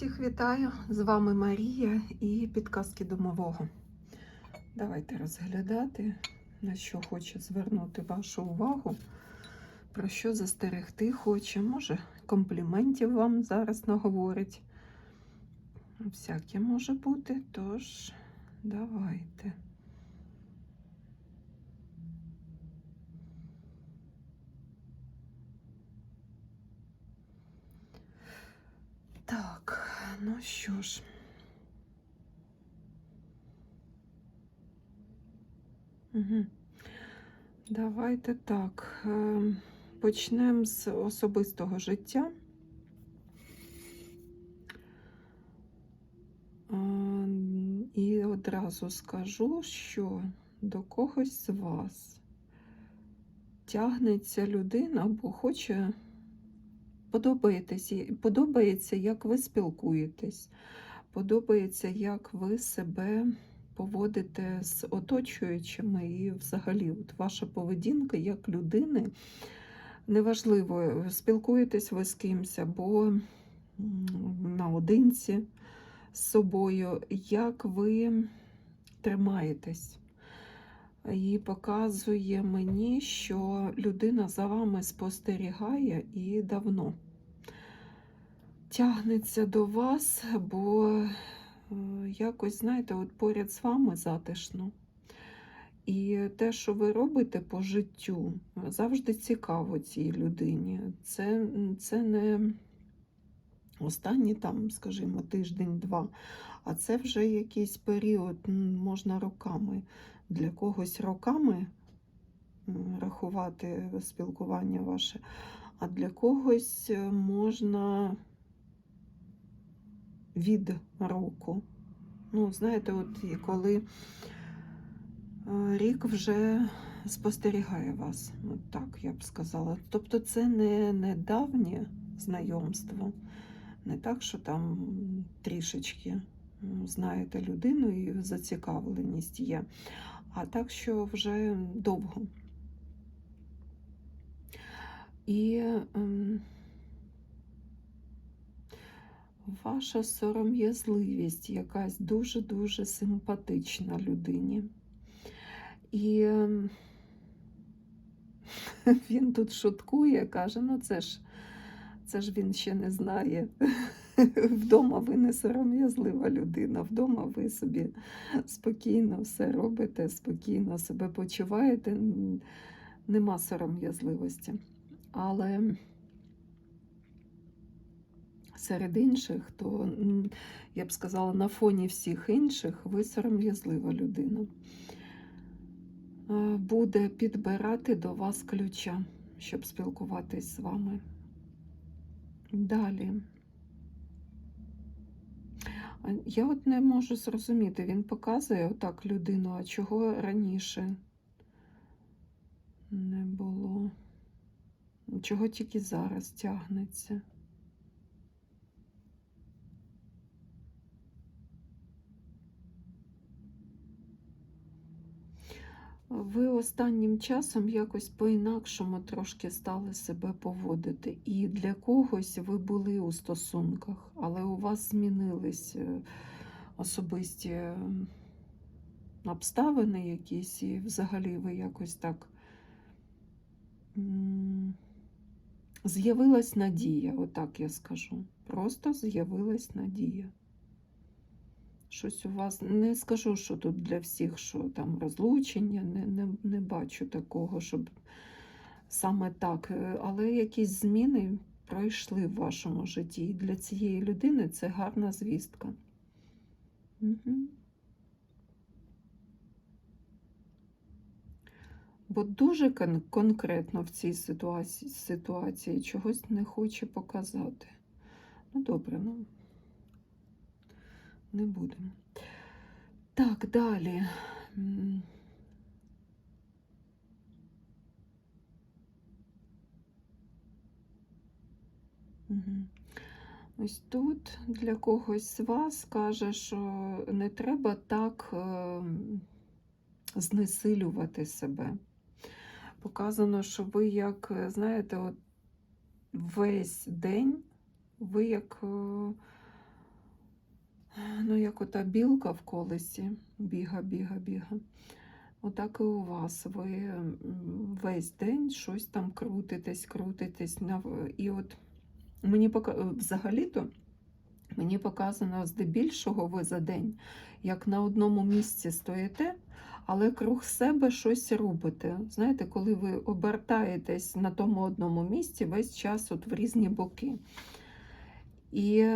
Всіх вітаю! З вами Марія і підказки домового. Давайте розглядати, на що хоче звернути вашу увагу, про що застерегти хоче. Може, компліментів вам зараз наговорить. Всяке може бути, тож давайте. Так, ну що ж. Угу. Давайте так. е, Почнемо з особистого життя. Е, І одразу скажу, що до когось з вас тягнеться людина, бо хоче подобається, як ви спілкуєтесь, подобається, як ви себе поводите з оточуючими і взагалі от ваша поведінка як людини. Неважливо, спілкуєтесь ви з кимось або наодинці з собою, як ви тримаєтесь. І показує мені, що людина за вами спостерігає і давно тягнеться до вас, бо е, якось, знаєте, от поряд з вами затишно. І те, що ви робите по життю, завжди цікаво цій людині. Це, це не останні там, скажімо, тиждень-два, а це вже якийсь період, можна роками. Для когось роками рахувати спілкування ваше, а для когось е, можна від року. Ну, знаєте, от і коли е, рік вже спостерігає вас, от так я б сказала. Тобто це не, не давнє знайомство, не так, що там трішечки знаєте людину і зацікавленість є, а так, що вже довго. І ем, ваша сором'язливість якась дуже-дуже симпатична людині. І ем, він тут шуткує, каже: ну це ж, це ж він ще не знає. Вдома ви не сором'язлива людина, вдома ви собі спокійно все робите, спокійно себе почуваєте, нема сором'язливості. Але серед інших, то я б сказала, на фоні всіх інших ви сором'язлива людина. Е, Буде підбирати до вас ключа, щоб спілкуватись з вами. Далі. Я от не можу зрозуміти, він показує отак людину, а чого раніше не було. Чого тільки зараз тягнеться. Ви останнім часом якось по-інакшому трошки стали себе поводити. І для когось ви були у стосунках, але у вас змінились е, особисті е, обставини якісь, і взагалі ви якось так з'явилась надія, отак я скажу. Просто з'явилась надія. Щось у вас не скажу, що тут для всіх, що там розлучення, не, не, не бачу такого, щоб саме так. Е, Але якісь зміни пройшли в вашому житті. І для цієї людини це гарна звістка. Угу. Бо дуже кон- конкретно в цій ситуації, ситуації чогось не хоче показати. Ну, добре, ну не будемо. Так, далі. Ось тут для когось з вас каже, що не треба так е, знесилювати себе. Показано, що ви як, е, знаєте, от весь день ви як е, Ну, як ота білка в колесі, біга, біга, біга. Отак і у вас. Ви весь день щось там крутитесь, крутитесь. І от мені взагалі-то мені показано здебільшого ви за день, як на одному місці стоїте, але круг себе щось робите. Знаєте, коли ви обертаєтесь на тому одному місці весь час от в різні боки. І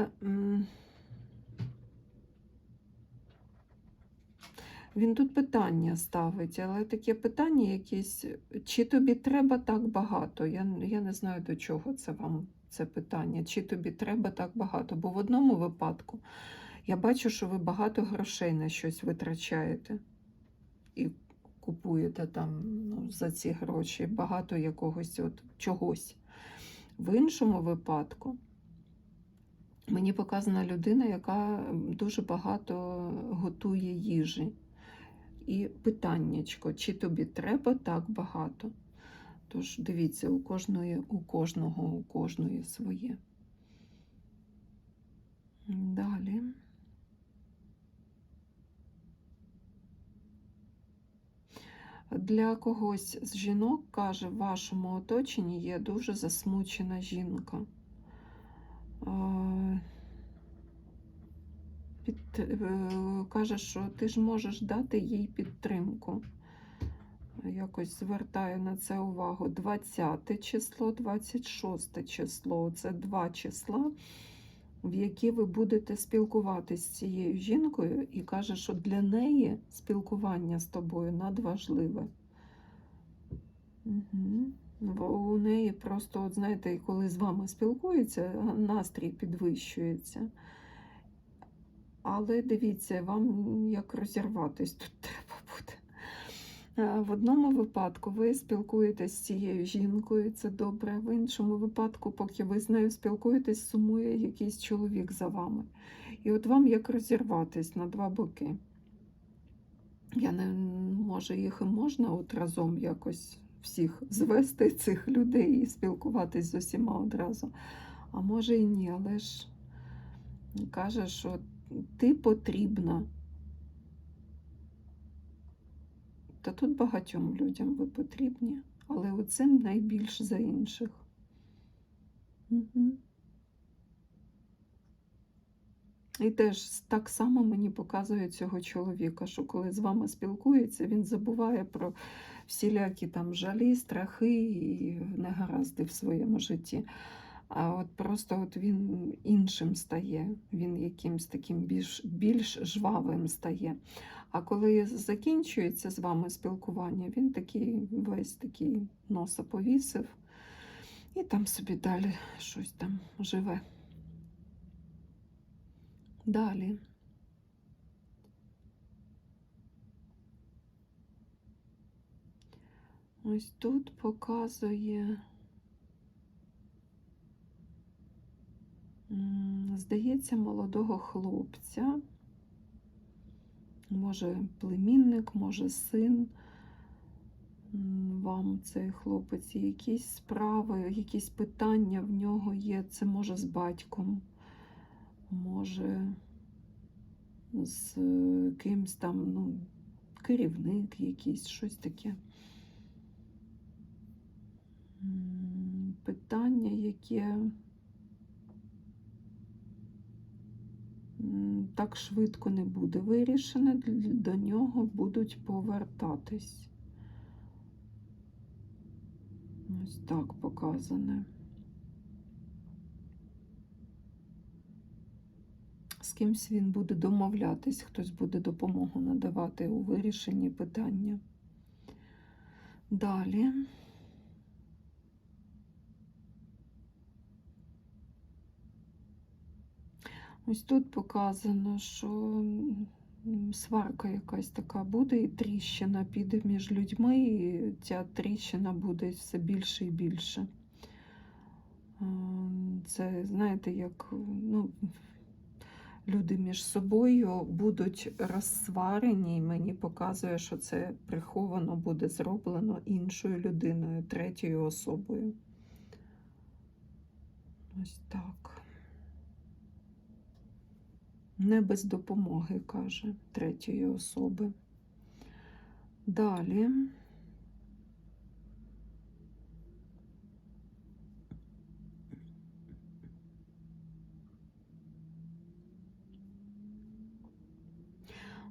він тут питання ставить, але таке питання якесь, чи тобі треба так багато? Я, я не знаю, до чого це вам це питання, чи тобі треба так багато. Бо в одному випадку я бачу, що ви багато грошей на щось витрачаєте і купуєте там ну, за ці гроші багато якогось от чогось. В іншому випадку мені показана людина, яка дуже багато готує їжі. І питаннячко, чи тобі треба так багато? Тож дивіться, у кожної, у кожного, у кожної своє. Далі. Для когось з жінок, каже, в вашому оточенні є дуже засмучена жінка. Під, е, каже, що ти ж можеш дати їй підтримку. Якось звертаю на це увагу. 20 число, 26 число це два числа, в які ви будете спілкуватися з цією жінкою, і каже, що для неї спілкування з тобою надважливе. Угу. У неї просто, от знаєте, коли з вами спілкується, настрій підвищується. Але дивіться, вам як розірватись тут треба буде. Е, В одному випадку ви спілкуєтесь з цією жінкою, це добре. В іншому випадку, поки ви з нею спілкуєтесь, сумує якийсь чоловік за вами. І от вам як розірватись на два боки. Я не може їх і можна от разом якось всіх звести цих людей і спілкуватись з усіма одразу. А може і ні, але ж каже, що ти потрібна. Та тут багатьом людям ви потрібні, але оцим найбільш за інших. Угу. І теж так само мені показує цього чоловіка, що коли з вами спілкується, він забуває про всілякі там жалі, страхи і негаразди в своєму житті. А от просто от він іншим стає, він якимсь таким більш, більш жвавим стає. А коли закінчується з вами спілкування, він такий весь такий носа повісив і там собі далі щось там живе. Далі. Ось тут показує, здається, молодого хлопця. Може, племінник, може, син вам цей хлопець, якісь справи, якісь питання в нього є. Це може з батьком, може з е, кимсь там, ну, керівник якийсь, щось таке. Питання, яке так швидко не буде вирішене, до нього будуть повертатись. Ось так показане. З кимсь він буде домовлятись, хтось буде допомогу надавати у вирішенні питання. Далі. Ось тут показано, що сварка якась така буде, і тріщина піде між людьми, і ця тріщина буде все більше і більше. Це, знаєте, як ну, люди між собою будуть розсварені, і мені показує, що це приховано буде зроблено іншою людиною, третьою особою. Ось так. Не без допомоги, каже третьої особи. Далі.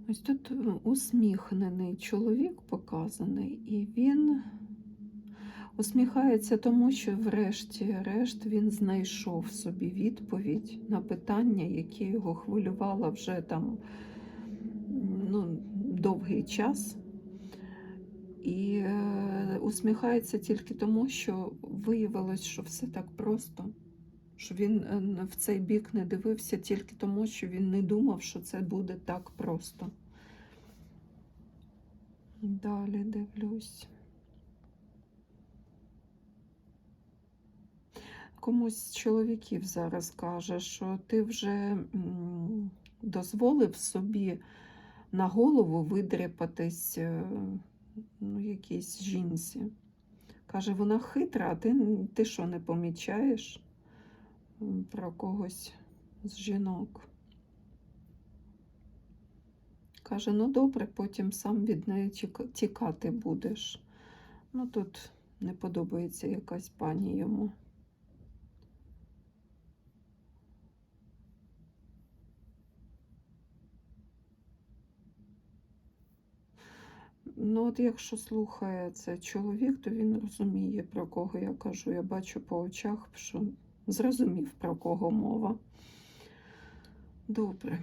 Ось тут усміхнений чоловік показаний, і він усміхається тому, що врешті-решт він знайшов собі відповідь на питання, яке його хвилювало вже там ну, довгий час. І е, усміхається тільки тому, що виявилось, що все так просто. Що він е, в цей бік не дивився тільки тому, що він не думав, що це буде так просто. Далі дивлюсь. Комусь з чоловіків зараз каже, що ти вже дозволив собі на голову видряпатись е, ну, якійсь жінці. Каже, вона хитра, а ти, ти що не помічаєш про когось з жінок? Каже, ну добре, потім сам від неї тікати будеш. Ну тут не подобається якась пані йому. Ну, от якщо слухає це чоловік, то він розуміє, про кого я кажу. Я бачу по очах, що зрозумів, про кого мова. Добре,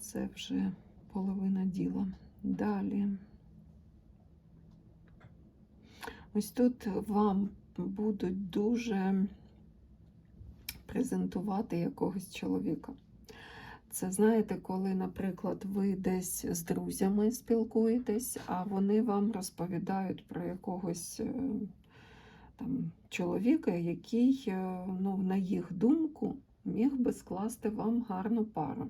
це вже половина діла. Далі. Ось тут вам будуть дуже презентувати якогось чоловіка. Це знаєте, коли, наприклад, ви десь з друзями спілкуєтесь, а вони вам розповідають про якогось е, там, чоловіка, який, е, ну, на їх думку, міг би скласти вам гарну пару.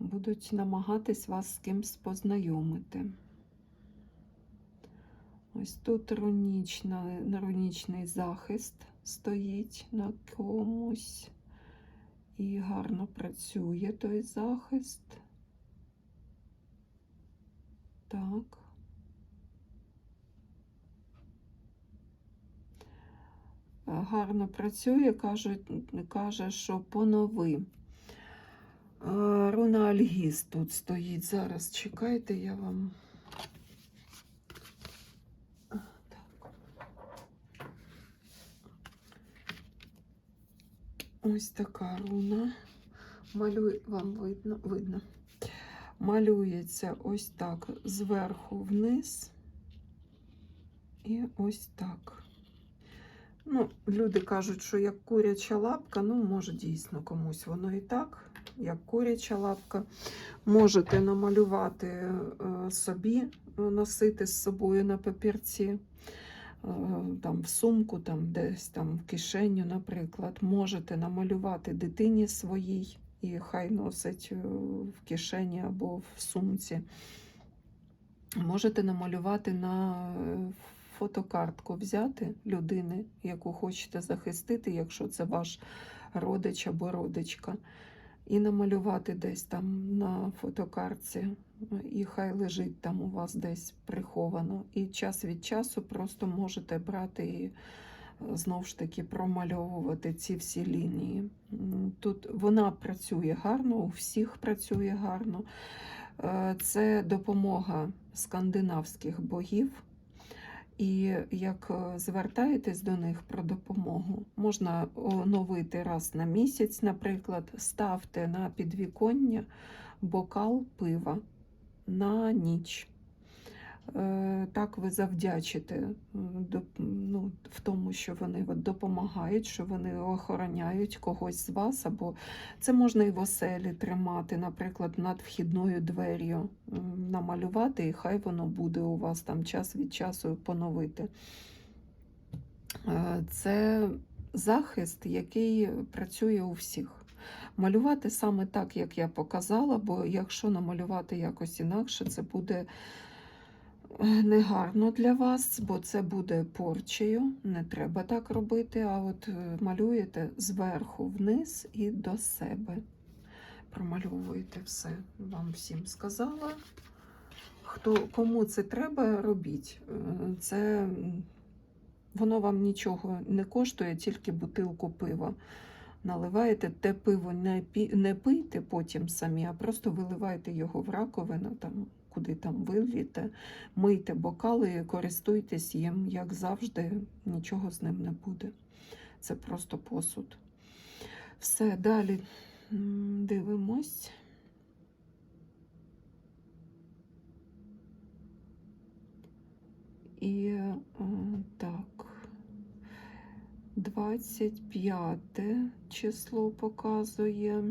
Будуть намагатись вас з кимсь познайомити. Ось тут рунічна, рунічний захист стоїть на комусь. І гарно працює той захист. Так. Гарно працює, каже, каже, що понови. Руна Альгіз тут стоїть. Зараз чекайте, я вам. Ось така руна. Малює, вам видно, видно. Малюється ось так зверху вниз. І ось так. Ну, люди кажуть, що як куряча лапка, ну, може, дійсно комусь воно і так, як куряча лапка. Можете намалювати е, собі, е, носити з собою на папірці, там в сумку, там десь там в кишеню, наприклад. Можете намалювати дитині своїй, і хай носить е, в кишені або в сумці. Можете намалювати на е, фотокартку, взяти людини, яку хочете захистити, якщо це ваш родич або родичка, і намалювати десь там на фотокартці, і хай лежить там у вас десь приховано. І час від часу просто можете брати і е, знову ж таки промальовувати ці всі лінії. Тут вона працює гарно, у всіх працює гарно. Е, Це допомога скандинавських богів. І як е, звертаєтесь до них про допомогу, можна оновити раз на місяць, наприклад, ставте на підвіконня бокал пива на ніч. Е, Так ви завдячите ну, в тому, що вони допомагають, що вони охороняють когось з вас, або це можна і в оселі тримати, наприклад, над вхідною двер'ю намалювати, і хай воно буде у вас там час від часу поновити. Е, Це захист, який працює у всіх. Малювати саме так, як я показала, бо якщо намалювати якось інакше, це буде е, негарно для вас, бо це буде порчею. Не треба так робити, а от е, малюєте зверху вниз і до себе. промальовуєте все. Вам всім сказала. Хто, кому це треба, робіть. Е, Це воно вам нічого не коштує, тільки бутилку пива. Наливаєте те пиво, не, пийте потім самі, а просто виливайте його в раковину, там, куди там виліте, мийте бокали, користуйтесь їм, як завжди, нічого з ним не буде. Це просто посуд. Все, далі дивимось. І е, так, 25 число показує.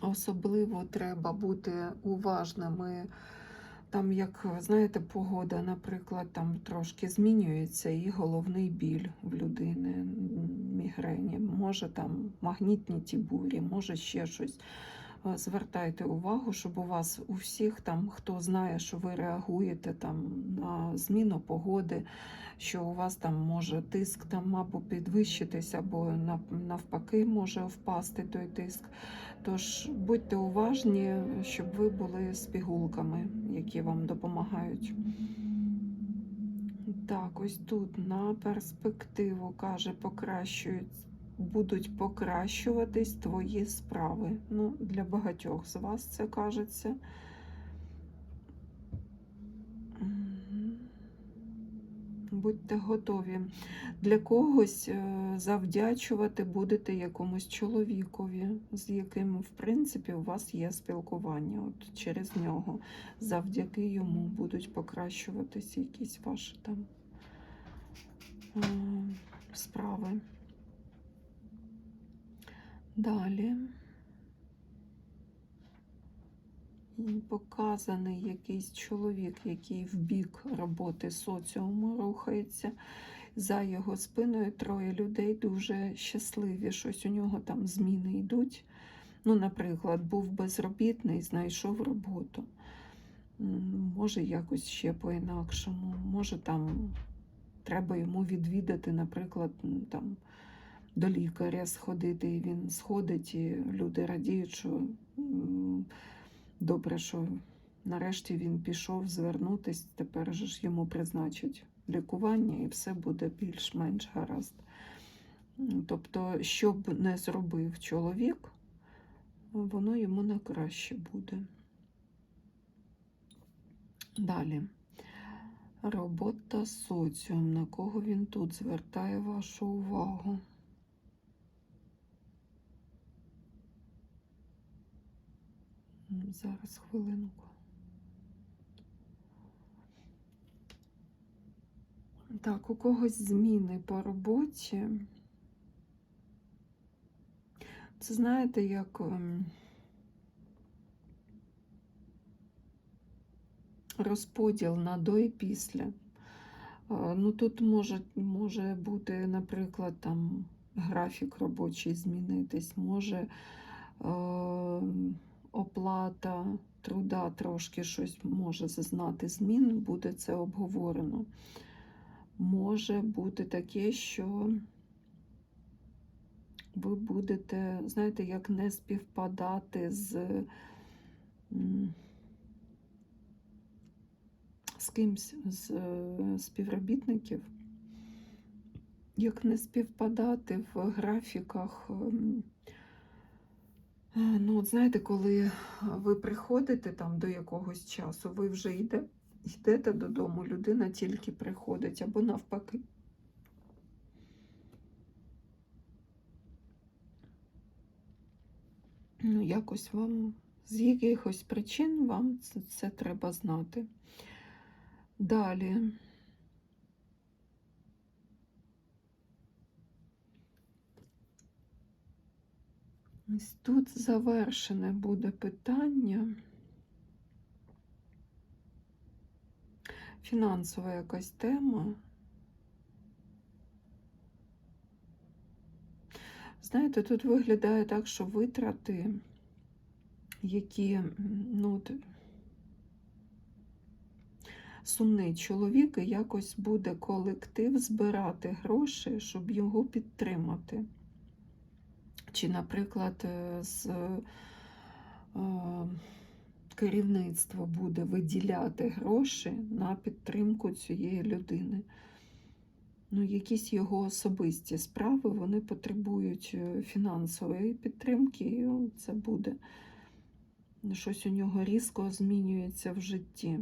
Особливо треба бути уважними. Там, як знаєте, погода, наприклад, там трошки змінюється, і головний біль в людини, мігрені, може там магнітні ті бурі, може ще щось. Е, Звертайте увагу, щоб у вас у всіх там, хто знає, що ви реагуєте там на зміну погоди, що у вас там може тиск там або підвищитись, або навпаки може впасти той тиск. Тож будьте уважні, щоб ви були з пігулками, які вам допомагають. Так, ось тут на перспективу каже, покращують, будуть покращуватись твої справи. Ну, для багатьох з вас це кажеться. Будьте готові. Для когось е, завдячувати будете якомусь чоловікові, з яким, в принципі, у вас є спілкування. От через нього, завдяки йому будуть покращуватись якісь ваші там е, справи. Далі. Показаний якийсь чоловік, який в бік роботи соціуму рухається. За його спиною троє людей дуже щасливі. Щось у нього там зміни йдуть. Ну, наприклад, був безробітний, знайшов роботу. Може, якось ще по-інакшому. Може, там треба йому відвідати, наприклад, там до лікаря сходити, і він сходить, і люди радіють, що добре, що нарешті він пішов звернутись, тепер же ж йому призначать лікування, і все буде більш-менш гаразд. Тобто, що б не зробив чоловік, воно йому на краще буде. Далі. Робота соціум. На кого він тут звертає вашу увагу? Зараз хвилинку. Так, у когось зміни по роботі. Це знаєте, як ем, розподіл на до і після. Е, Ну, тут може, може бути, наприклад, там графік робочий змінитись, може е, оплата труда трошки щось може зазнати змін, буде це обговорено. Може бути таке, що ви будете, знаєте, як не співпадати з, з кимсь з е, співробітників, як не співпадати в графіках. Е, Ну, от знаєте, коли ви приходите там до якогось часу, ви вже йде, йдете додому, людина тільки приходить, або навпаки. Ну, якось вам з якихось причин вам це, це треба знати. Далі. Ось тут завершене буде питання. Фінансова якась тема. Знаєте, тут виглядає так, що витрати, які, ну, сумний чоловік, і якось буде колектив збирати гроші, щоб його підтримати. Чи, наприклад, е, з е, керівництво буде виділяти гроші на підтримку цієї людини. Ну, якісь його особисті справи вони потребують е, фінансової підтримки, і це буде. Щось у нього різко змінюється в житті.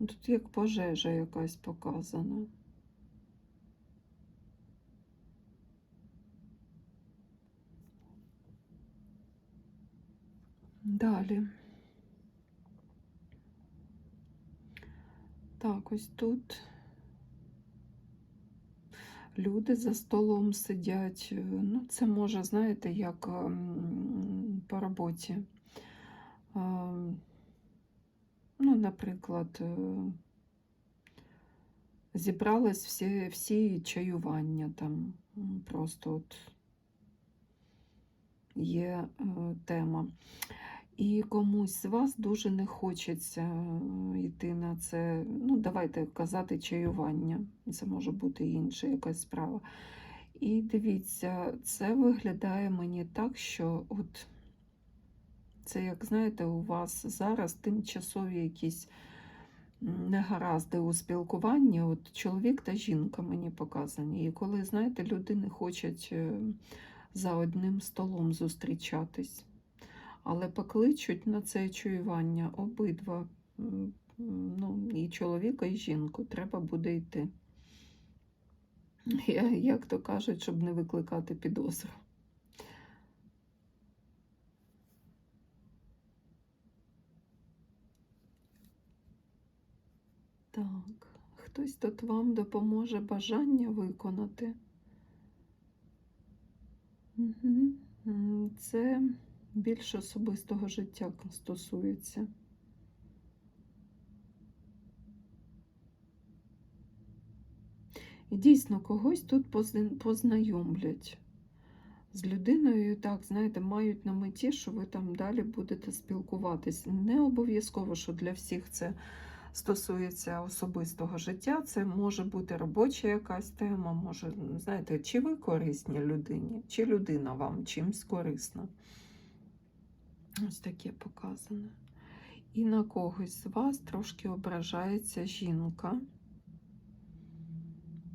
Ну, Тут як пожежа якась показана. Далі. Так, ось тут люди за столом сидять. Ну, це може, знаєте, як ем, по роботі. Ем, Ну, наприклад, е, зібрались всі, всі чаювання там. Просто от є е, тема. І комусь з вас дуже не хочеться е, йти на це. Ну, давайте казати чаювання. Це може бути інша якась справа. І дивіться, це виглядає мені так, що от це, як знаєте, у вас зараз тимчасові якісь негаразди у спілкуванні. От чоловік та жінка мені показані. І коли, знаєте, люди не хочуть е, за одним столом зустрічатись, але покличуть на це чуювання обидва, ну, і чоловіка, і жінку, треба буде йти. Як то кажуть, щоб не викликати підозру. Так, хтось тут вам допоможе бажання виконати. Це більш особистого життя стосується. І дійсно когось тут познайомлять з людиною, так, знаєте, мають на меті, що ви там далі будете спілкуватись. Не обов'язково, що для всіх це стосується особистого життя. Це може бути робоча якась тема, може, знаєте, чи ви корисні людині, чи людина вам чимсь корисна. Ось таке показане. І на когось з вас трошки ображається жінка,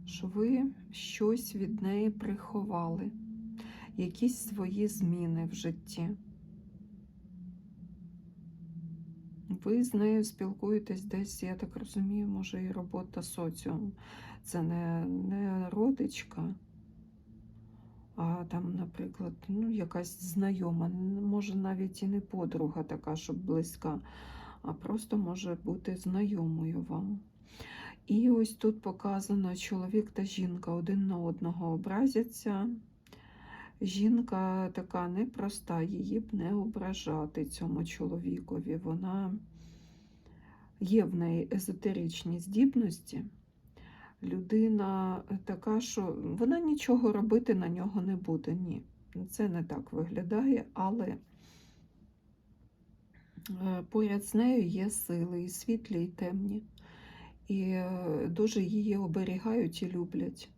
що ви щось від неї приховали, якісь свої зміни в житті. Ви з нею спілкуєтесь десь, я так розумію, може і робота соціум. Це не, не родичка, а там, наприклад, ну, якась знайома, може навіть і не подруга така, щоб близька, а просто може бути знайомою вам. І ось тут показано чоловік та жінка один на одного образяться. Жінка така непроста, її б не ображати цьому чоловікові. Вона є в неї езотеричні здібності. Людина така, що вона нічого робити на нього не буде. Ні, це не так виглядає, але е, поряд з нею є сили, і світлі, і темні. І е, дуже її оберігають і люблять.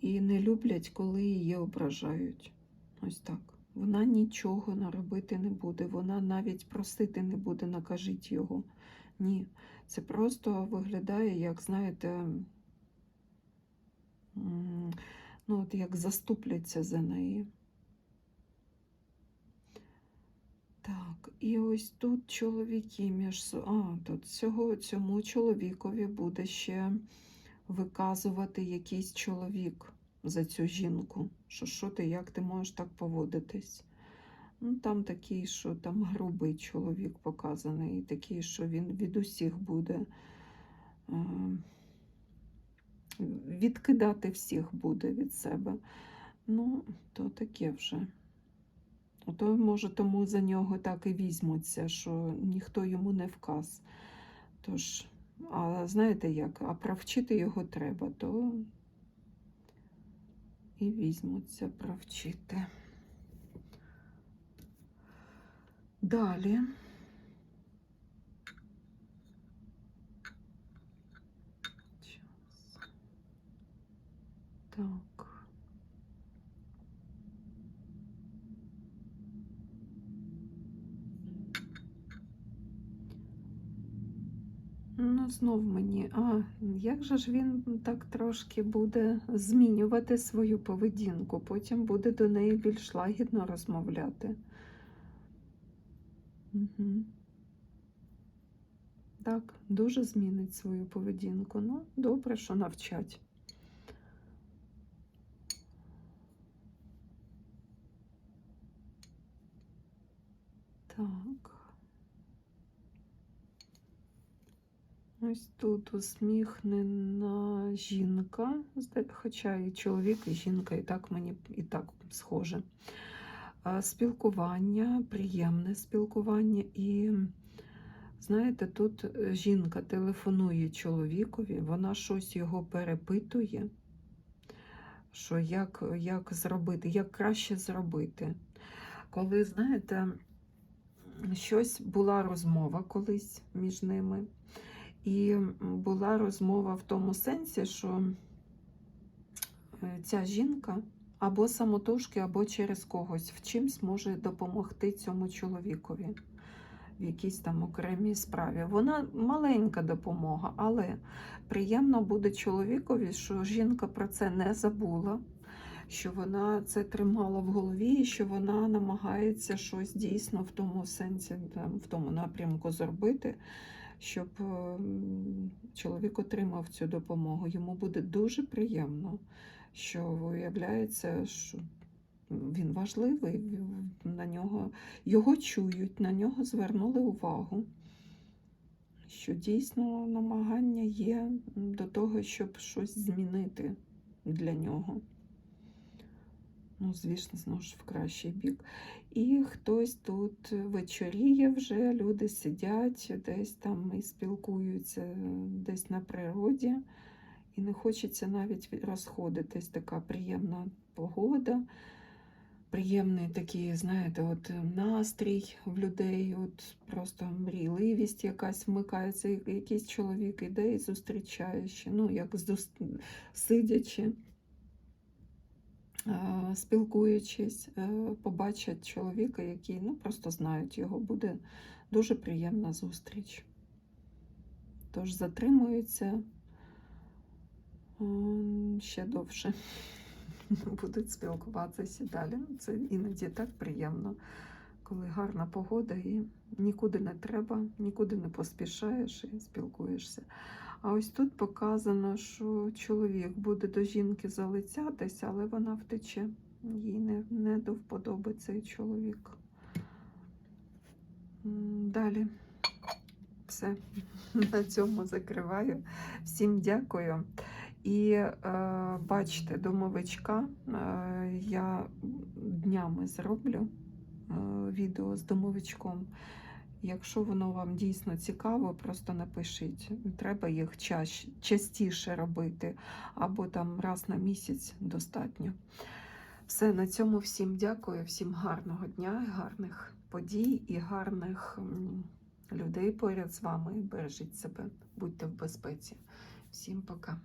І не люблять, коли її ображають. Ось так. Вона нічого наробити не буде, вона навіть просити не буде, накажіть його. Ні. Це просто виглядає, як, знаєте, ну, от як заступляться за неї. Так, і ось тут чоловіки між А, тут цього, цьому чоловікові буде ще виказувати якийсь чоловік за цю жінку. Що що ти, як ти можеш так поводитись? Ну, там такий, що там грубий чоловік показаний, такий, що він від усіх буде е, відкидати всіх буде від себе. Ну, то таке вже. То, може, тому за нього так і візьмуться, що ніхто йому не вказ. Тож, а знаєте як, а провчити його треба, то і візьмуться провчити. Далі. Так. Ну, знов мені, а як же ж він так трошки буде змінювати свою поведінку, потім буде до неї більш лагідно розмовляти. Угу. Так, дуже змінить свою поведінку. Ну, добре, що навчать. Так. Ось тут усміхнена жінка, хоча і чоловік, і жінка, і так мені і так схоже. Спілкування, приємне спілкування. І знаєте, тут е, жінка телефонує чоловікові, вона щось його перепитує, що як, як зробити, як краще зробити. Коли, знаєте, щось була розмова колись між ними. І була розмова в тому сенсі, що е, ця жінка або самотужки, або через когось в чимсь може допомогти цьому чоловікові в якійсь там окремій справі. Вона маленька допомога, але приємно буде чоловікові, що жінка про це не забула, що вона це тримала в голові, і що вона намагається щось дійсно в тому сенсі, там, в тому напрямку зробити щоб ем, чоловік отримав цю допомогу. Йому буде дуже приємно, що виявляється, що він важливий, на нього його чують, на нього звернули увагу. Що дійсно намагання є до того, щоб щось змінити для нього. Ну, звісно, знову ж в кращий бік. І хтось тут вечоріє вже, люди сидять, десь там і спілкуються десь на природі. І не хочеться навіть розходитись. Така приємна погода, приємний такий, знаєте, от настрій в людей, от просто мрійливість якась вмикається, якийсь чоловік іде і зустрічає ще, ну, як зус- сидячи. Е, спілкуючись, е, побачать чоловіка, який ну, просто знають його, буде дуже приємна зустріч. Тож затримуються ще довше, будуть спілкуватися далі. Ну, Це іноді так приємно, коли гарна погода і нікуди не треба, нікуди не поспішаєш і спілкуєшся. А ось тут показано, що чоловік буде до жінки залицятися, але вона втече. Їй не, не до вподоби цей чоловік. Далі все на цьому закриваю. Всім дякую. І е, бачите, домовичка е, я днями зроблю е, відео з домовичком. Якщо воно вам дійсно цікаво, просто напишіть. Треба їх частіше робити, або там раз на місяць достатньо. Все, на цьому всім дякую, всім гарного дня, гарних подій і гарних людей поряд з вами. Бережіть себе, будьте в безпеці. Всім пока.